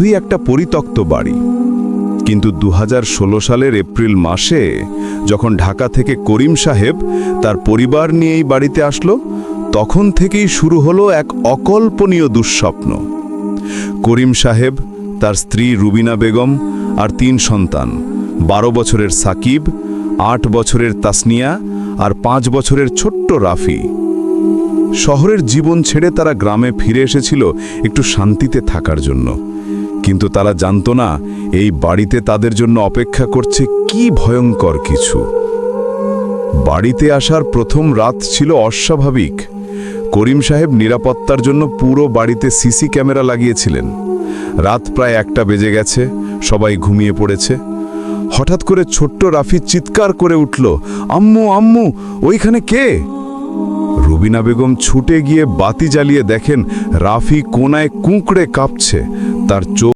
দুই একটা পরিত্যক্ত বাড়ি। কিন্তু দু হাজার ষোলো সালের এপ্রিল মাসে যখন ঢাকা থেকে করিম সাহেব তার পরিবার নিয়ে এই বাড়িতে আসলো, তখন থেকেই শুরু হলো এক অকল্পনীয় দুঃস্বপ্ন। করিম সাহেব, তার স্ত্রী রুবিনা বেগম আর তিন সন্তান, বারো বছরের সাকিব, আট বছরের তাসনিয়া আর পাঁচ বছরের ছোট্ট রাফি। শহরের জীবন ছেড়ে তারা গ্রামে ফিরে এসেছিল একটু শান্তিতে থাকার জন্য। কিন্তু তারা জানতো না এই বাড়িতে তাদের জন্য অপেক্ষা করছে কি ভয়ঙ্কর কিছু। বাড়িতে আসার প্রথম রাত ছিল অস্বাভাবিক। করিম সাহেব নিরাপত্তার জন্য পুরো বাড়িতে সিসি ক্যামেরা লাগিয়েছিলেন। রাত প্রায় একটা বেজে গেছে, সবাই ঘুমিয়ে পড়েছে। হঠাৎ করে ছোট্ট রাফি চিৎকার করে উঠল, আম্মু আম্মু, ওইখানে কে? রুবিনা বেগম ছুটে গিয়ে বাতি জ্বালিয়ে দেখেন রাফি কোনায় কুঁকড়ে কাঁপছে, তার চোখ